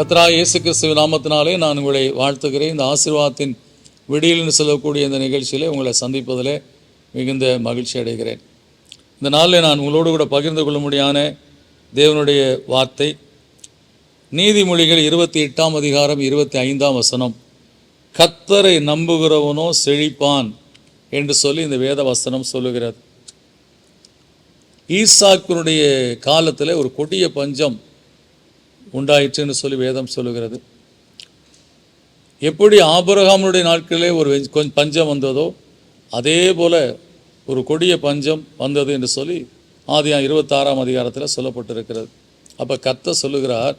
கத்ரா இயேசு கிறிஸ்துவ நாமத்தினாலே நான் உங்களை வாழ்த்துகிறேன். இந்த ஆசீர்வாதத்தின் விடியல்னு சொல்லக்கூடிய இந்த நிகழ்ச்சியிலே உங்களை சந்திப்பதில் மிகுந்த மகிழ்ச்சி அடைகிறேன். இந்த நாளில் நான் உங்களோடு கூட பகிர்ந்து கொள்ளும்படியான தேவனுடைய வார்த்தை நீதிமொழிகள் இருபத்தி எட்டாம் அதிகாரம் இருபத்தி ஐந்தாம் வசனம் கத்தரை நம்புகிறவனோ செழிப்பான் என்று சொல்லி இந்த வேத வசனம் சொல்லுகிறது. ஈசாக்கினுடைய காலத்தில் ஒரு கொடிய பஞ்சம் உண்டாயிற்றுன்னு சொல்லி வேதம் சொல்லுகிறது. எப்படி ஆபரகாமனுடைய நாட்களிலே ஒரு கொஞ்சம் பஞ்சம் வந்ததோ அதே போல ஒரு கொடிய பஞ்சம் வந்தது என்று சொல்லி ஆதியாம் இருபத்தாறாம் அதிகாரத்தில் சொல்லப்பட்டிருக்கிறது. அப்போ கத்த சொல்லுகிறார்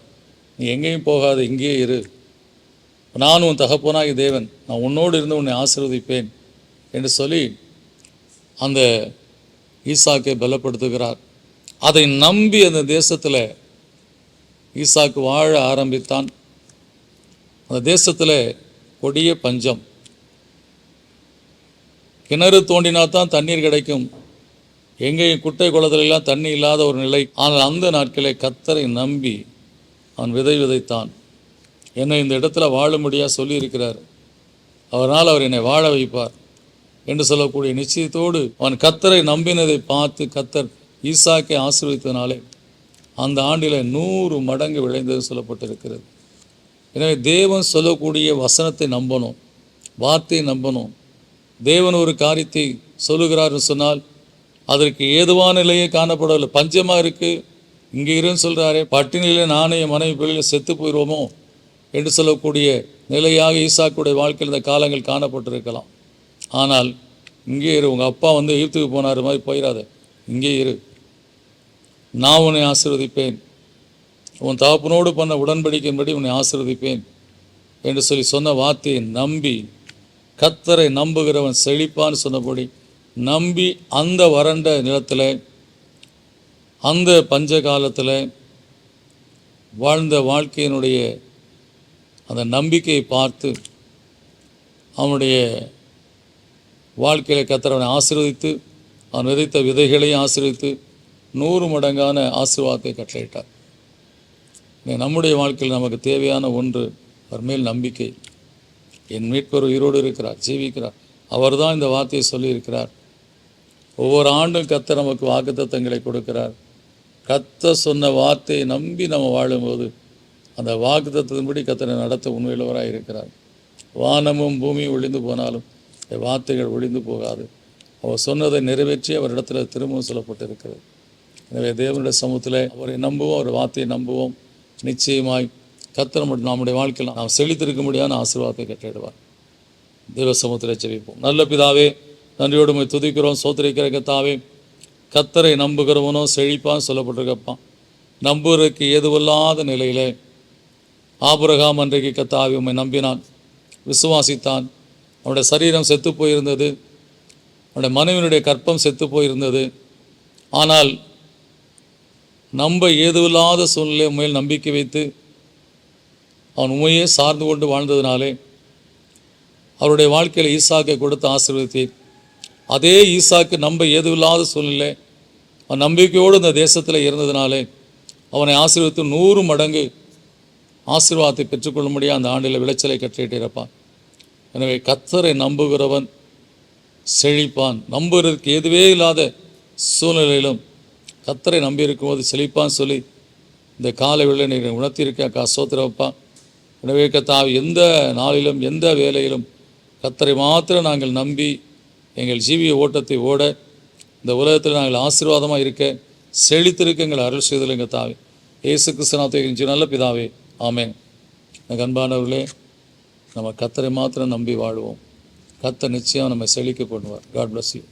நீ எங்கேயும் போகாத இங்கேயே இரு. நான் உன் தகப்பனாகி தேவன். நான் உன்னோடு இருந்து உன்னை ஆசிர்வதிப்பேன். என்று சொல்லி அந்த ஈசாக்கை பலப்படுத்துகிறார். அதை நம்பி அந்த தேசத்தில் ஈசாக்கு வாழ ஆரம்பித்தான். அந்த தேசத்தில் கொடிய பஞ்சம். கிணறு தோண்டினா தான் தண்ணீர் கிடைக்கும். எங்கேயும் குட்டை குளத்திலெல்லாம் தண்ணி இல்லாத ஒரு நிலை. ஆனால் அந்த நாட்களை கத்தரை நம்பி அவன் விதை விதைத்தான். என்னை இந்த இடத்துல வாழும்படியாக சொல்லியிருக்கிறார். அவரால் அவர் என்னை வாழ வைப்பார் என்று சொல்லக்கூடிய நிச்சயத்தோடு அவன் கத்தரை நம்பினதை பார்த்து கத்தர் ஈசாக்கை ஆசீர்வதித்தனாலே அந்த ஆண்டில் நூறு மடங்கு விளைந்தது சொல்லப்பட்டிருக்கிறது. எனவே தேவன் சொல்லக்கூடிய வசனத்தை நம்பணும் வார்த்தையை நம்பணும். தேவன் ஒரு காரியத்தை சொல்லுகிறார்னு சொன்னால் அதற்கு ஏதுவான நிலையே காணப்படவில்லை. பஞ்சமாக இருக்குது இங்கே இருன்னு சொல்கிறாரே பட்டினியில் நானே என் மனைவி பிள்ளைகள் செத்து போயிடுவோமோ என்று சொல்லக்கூடிய நிலையாக ஈசாக்குடைய வாழ்க்கையில் இந்த காலங்கள் காணப்பட்டிருக்கலாம். ஆனால் இங்கே இரு உங்கள் அப்பா வந்து ஈர்த்துக்கு போனார் மாதிரி போயிடாத இங்கே இரு. நான் உன்னை ஆசிர்வதிப்பேன். உன் தாப்பனோடு பண்ண உடன்படிக்கையின்படி உன்னை ஆசிர்வதிப்பேன் என்று சொல்லி சொன்ன வார்த்தையை நம்பி கத்தரை நம்புகிறவன் செழிப்பான்னு சொன்னபடி நம்பி அந்த வறண்ட நிலத்தில் அந்த பஞ்ச காலத்தில் வாழ்ந்த வாழ்க்கையினுடைய அந்த நம்பிக்கையை பார்த்து அவனுடைய வாழ்க்கையில் கத்தரவனை ஆசீர்வதித்து அவன் விதைத்த விதைகளையும் ஆசீர்வதித்து நூறு மடங்கான ஆசீர்வாதத்தை கட்டளையிட்டார். நம்முடைய வாழ்க்கையில் நமக்கு தேவையான ஒன்று அவர் மேல் நம்பிக்கை. என் மீட்பர் உயிரோடு இருக்கிறார் ஜீவிக்கிறார். அவர் தான் இந்த வார்த்தையை சொல்லியிருக்கிறார். ஒவ்வொரு ஆண்டும் கத்த நமக்கு வாக்குத்தத்தங்களை கொடுக்கிறார். கத்த சொன்ன வார்த்தையை நம்பி நம்ம வாழும்போது அந்த வாக்குத்தத்தின்படி கத்தனை நடத்த உண்மையுள்ளவராக இருக்கிறார். வானமும் பூமியும் ஒளிந்து போனாலும் வார்த்தைகள் ஒளிந்து போகாது. அவர் சொன்னதை நிறைவேற்றி அவரிடத்தில் திரும்பவும் சொல்லப்பட்டிருக்கிறது. எனவே தேவனுடைய சமூகத்தில் அவரை நம்புவோம் அவர் வார்த்தையை நம்புவோம். நிச்சயமாய் கத்தர் மட்டும் நம்முடைய வாழ்க்கையில் நாம் செழித்திருக்க முடியாத ஆசீர்வாதத்தை கட்டிடுவார் தேவ சமூகத்தில் ஜெபிப்போம். நல்ல பிதாவே நன்றியோடு போய் துதிக்கிறோம். சோத்திரிக்கிற கத்தாவே கத்தரை நம்புகிறவனோ செழிப்பான்னு சொல்லப்பட்டிருக்கப்பான் நம்புவதற்கு எதுவல்லாத நிலையிலே ஆபுரகாம் அன்றைக்கு கத்தாவி உம்மை நம்பினான் விசுவாசித்தான். அவனுடைய சரீரம் செத்து போயிருந்தது. அவனுடைய மனைவியினுடைய கற்பம் செத்து போயிருந்தது. ஆனால் நம்ப ஏதுவில்லாத சூழ்நிலை உண்மையில் நம்பிக்கை வைத்து அவன் உண்மையே சார்ந்து கொண்டு வாழ்ந்ததினாலே அவருடைய வாழ்க்கையில் ஈசாக்கை கொடுத்து ஆசீர்வதித்தீர். அதே ஈசாக்கு நம்ப ஏதுவில்லாத சூழ்நிலை அவன் நம்பிக்கையோடு இந்த தேசத்தில் இருந்ததினாலே அவனை ஆசீர்வதித்து நூறு மடங்கு ஆசீர்வாதத்தை பெற்றுக்கொள்ளும்படியாக அந்த ஆண்டில் விளைச்சலை கற்றிட்டிருப்பான் எனவே கத்தரை நம்புகிறவன் செழிப்பான். நம்புகிறதுக்கு எதுவே இல்லாத சூழ்நிலையிலும் கத்தரை நம்பி இருக்கும்போது செழிப்பான் சொல்லி இந்த காலை வேளை நீங்கள் உணர்த்தியிருக்கேன் கா சோத்திரப்பா எனவே கத்தா எந்த நாளிலும் எந்த வேலையிலும் கத்தரை மாத்திரம் நாங்கள் நம்பி எங்கள் ஜீவிய ஓட்டத்தை ஓட இந்த உலகத்தில் நாங்கள் ஆசீர்வாதமாக இருக்க செழித்திருக்க எங்கள் அருள் செய்தல் எங்கள் தாவே இயேசு கிறிஸ்தனாத்தை நல்ல பிதாவே. ஆமேன். எனக்கு அன்பானவர்களே நம்ம கத்தரை மாத்திரம் நம்பி வாழ்வோம். கத்தை நிச்சயம் நம்ம செழிக்க பண்ணுவார் காட் பிளஸ் யூ